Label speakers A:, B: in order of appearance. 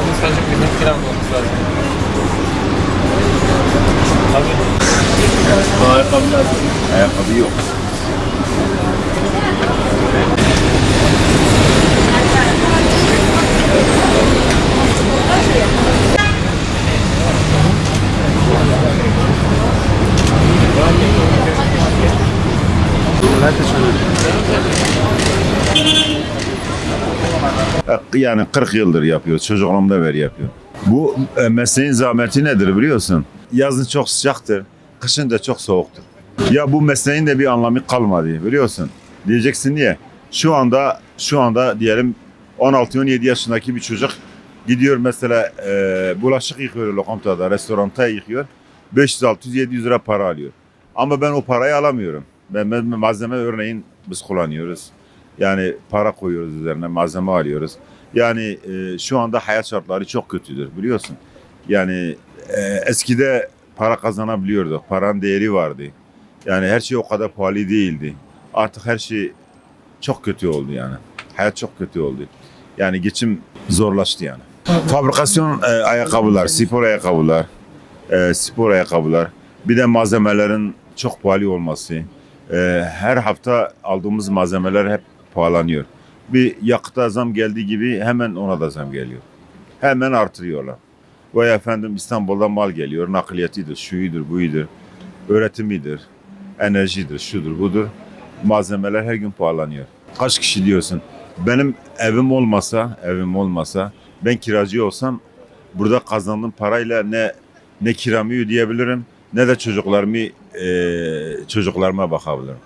A: Yalnız sadece bizimkiler almamız lazım. Tabii.
B: Bu ayakkabı lazım. Ayakkabı yok. Gracias. Yani 40 yıldır yapıyoruz. Çocukluğumda beri yapıyor. Bu e, mesleğin zahmeti nedir biliyorsun? Yazın çok sıcaktır. Kışın da çok soğuktur. Ya bu mesleğin de bir anlamı kalmadı biliyorsun. Diyeceksin niye? Şu anda şu anda diyelim 16-17 yaşındaki bir çocuk gidiyor mesela e, bulaşık yıkıyor lokantada, restoranta yıkıyor. 500-600-700 lira para alıyor. Ama ben o parayı alamıyorum. Ben, ben malzeme örneğin biz kullanıyoruz. Yani para koyuyoruz üzerine, malzeme alıyoruz. Yani e, şu anda hayat şartları çok kötüdür biliyorsun. Yani e, eskide para kazanabiliyorduk, paranın değeri vardı. Yani her şey o kadar pahalı değildi. Artık her şey çok kötü oldu yani. Hayat çok kötü oldu. Yani geçim zorlaştı yani. Fabrikasyon e, ayakkabılar, spor ayakkabılar, e, spor ayakkabılar. Bir de malzemelerin çok pahalı olması. E, her hafta aldığımız malzemeler hep pahalanıyor. Bir yakıta zam geldiği gibi hemen ona da zam geliyor. Hemen artırıyorlar. Vay efendim İstanbul'dan mal geliyor, nakliyatidir, şuyudur, buyudur, öğretimidir, enerjidir, şudur, budur. Malzemeler her gün pahalanıyor. Kaç kişi diyorsun? Benim evim olmasa, evim olmasa, ben kiracı olsam burada kazandığım parayla ne ne kiramı ödeyebilirim ne de çocuklarımı eee çocuklarıma bakabilirim.